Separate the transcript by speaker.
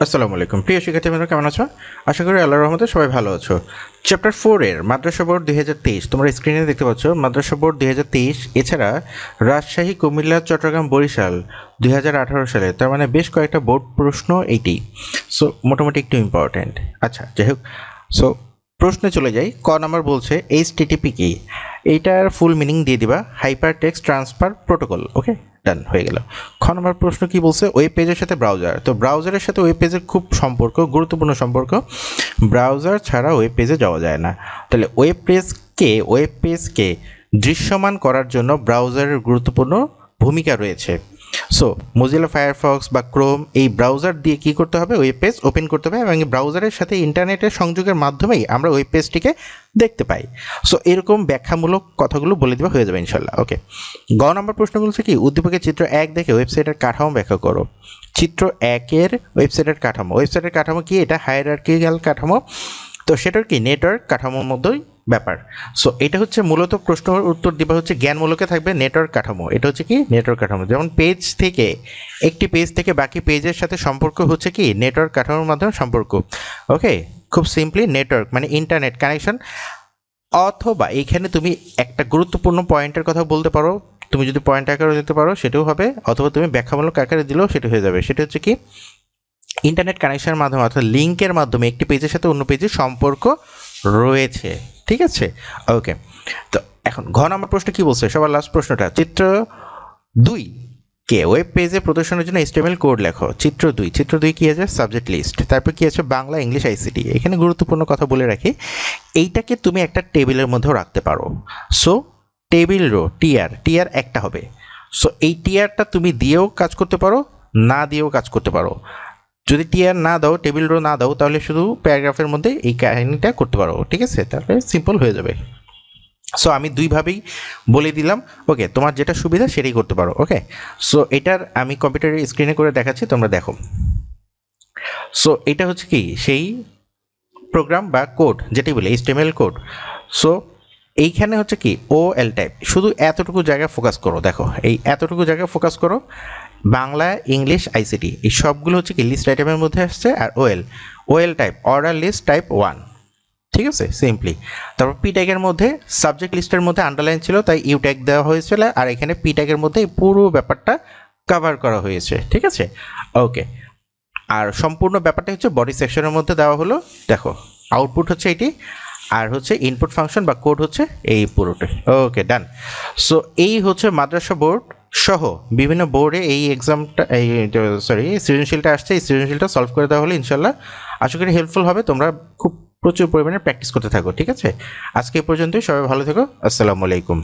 Speaker 1: আসসালামু আলাইকুম। প্রিয় শিক্ষার্থী বন্ধুরা, কেমন আছো? আশা করি আল্লাহ রহমতে সবাই ভালো আছো। চ্যাপ্টার ফোরের মাদ্রাসা বোর্ড দুই হাজার তেইশ, তোমরা স্ক্রিনে দেখতে পাচ্ছ, মাদ্রাসা বোর্ড দুই হাজার তেইশ, এছাড়া রাজশাহী, কুমিল্লা, চট্টগ্রাম, বরিশাল দুই হাজার আঠারো সালে, তার মানে বেশ কয়েকটা বোর্ড প্রশ্ন এইটি সো মোটামুটি একটু ইম্পর্ট্যান্ট আচ্ছা যাই হোক। সো প্রশ্নে চলে যাই। ক নাম্বার বলছে এইচ টিটিপি কি? এইটার ফুল মিনিং দিয়ে দিবা hyper text transfer protocol okay done হয়ে গেল। খ নম্বর প্রশ্ন কি বলছে ওয়েব পেজের সাথে ব্রাউজার তো ব্রাউজারের সাথে ওয়েব পেজের খুব সম্পর্ক, গুরুত্বপূর্ণ সম্পর্ক। ব্রাউজার ছাড়া ওয়েব পেজে যাওয়া যায় না। তাহলে ওয়েব পেজকে ওয়েব পেজকে দৃশ্যমান করার জন্য ব্রাউজারের গুরুত্বপূর্ণ ভূমিকা রয়েছে? সো মোজিলা ফায়ারফক্স বা ক্রোম এই ব্রাউজার দিয়ে কি করতে হবে? ওয়েব পেজ ওপেন করতে হবে এবং এই ব্রাউজারের সাথে ইন্টারনেটের সংযোগের মাধ্যমেই আমরা ওয়েব পেজটিকে দেখতে পাই। সো এরকম ব্যাখ্যামূলক কথাগুলো বলে দেওয়া হয়ে যাবে ইনশাল্লাহ ওকে গ নম্বর প্রশ্ন বলছে কি? উদ্দীপকের চিত্র এক দেখে ওয়েবসাইটের কাঠামো ব্যাখ্যা করো। চিত্র একের ওয়েবসাইটের কাঠামো। ওয়েবসাইটের কাঠামো কি? এটা হায়ারার্কিক্যাল কাঠামো। তো সেটার কি? নেটওয়ার্ক কাঠামোর মধ্যেই ব্যাপার। সো এটা হচ্ছে মূলত প্রশ্নের উত্তর দিবা হচ্ছে জ্ঞানমূলকে থাকবে নেটওয়ার্ক কাঠামো। এটা হচ্ছে কি? নেটওয়ার্ক কাঠামো। যেমন পেজ থেকে, একটি পেজ থেকে বাকি পেজের সাথে সম্পর্ক হচ্ছে কি? নেটওয়ার্ক কাঠামোর মাধ্যমে সম্পর্ক। ওকে খুব সিম্পলি নেটওয়ার্ক মানে ইন্টারনেট কানেকশন অথবা এইখানে তুমি একটা গুরুত্বপূর্ণ পয়েন্টের কথা বলতে পারো। তুমি যদি পয়েন্ট আকারে দিতে পারো, সেটাও হবে। অথবা তুমি ব্যাখ্যামূলক আকারে দিলেও সেটা হয়ে যাবে। সেটা হচ্ছে কি? ইন্টারনেট কানেকশনের মাধ্যমে অর্থাৎ লিঙ্কের মাধ্যমে একটি পেজের সাথে অন্য পেজের সম্পর্ক রয়েছে। ঠিক আছে? ওকে তো এখন ঘ নম্বর প্রশ্ন কি বলছে? সবার লাস্ট প্রশ্নটা, চিত্র দুই। কে? ওয়েব পেজে প্রদর্শনের জন্য এস্টেমেল কোড লেখো। চিত্র দুই। চিত্র দুই কী আছে? সাবজেক্ট লিস্ট তারপর কি আছে? বাংলা, ইংলিশ আইসিটি এখানে গুরুত্বপূর্ণ কথা বলে রাখি, এইটাকে তুমি একটা টেবিলের মধ্যেও রাখতে পারো। So table row tier tier একটা হবে। সো এই টিয়ারটা তুমি দিয়েও কাজ করতে পারো, না দিয়েও কাজ করতে পারো। যদি টিয়ার না দাও টেবিল রো না দাও, তাহলে শুধু প্যারাগ্রাফের মধ্যে এই কাহিনিটা করতে পারো, ঠিক আছে? তাহলে সিম্পল হয়ে যাবে। সো আমি দুইভাবেই বলে দিলাম ওকে তোমার যেটা সুবিধা সেটাই করতে পারো ওকে সো এটার আমি কম্পিউটারের স্ক্রিনে করে দেখাচ্ছি, তোমরা দেখো। সো এটা হচ্ছে কি? সেই প্রোগ্রাম বা কোড যেটি বলে এইচটিএমএল কোড সো এইখানে হচ্ছে কি? ও এল টাইপ শুধু এতটুকু জায়গায় ফোকাস করো, দেখো। এই এতটুকু জায়গায় ফোকাস করো বাংলা, ইংলিশ আইসিটি এই সবগুলো হচ্ছে কি লিস্ট আইটেমের মধ্যে আসছে আর well well type order list type one ঠিক আছে? সিম্পলি তারপর পি ট্যাগের মধ্যে সাবজেক্ট লিস্টের মধ্যে আন্ডারলাইন ছিল, তাই ইউ ট্যাগ দেওয়া হয়েছিল আর এখানে পি ট্যাগের মধ্যে এই পুরো ব্যাপারটা কভার করা হয়েছে। ঠিক আছে? ওকে আর সম্পূর্ণ ব্যাপারটা হচ্ছে বডি সেকশনের মধ্যে দেওয়া হলো। দেখো আউটপুট হচ্ছে এটি আর হচ্ছে ইনপুট ফাংশন বা কোড হচ্ছে এই পুরোটাই। ওকে ডান সো এই হচ্ছে মাদ্রাসা বোর্ড সহ বিভিন্ন বোর্ডে এই এক্সামটা এই সরি সৃজনশীলটা আসছে, এই সৃজনশীলটা সলভ করে দেওয়া হলে ইনশাল্লাহ আশা করি হেল্পফুল হবে। তোমরা খুব প্রচুর পরিমাণে প্র্যাকটিস করতে থাকো, ঠিক আছে? আজকে পর্যন্তই, সবাই ভালো থেকো, আসসালামু আলাইকুম।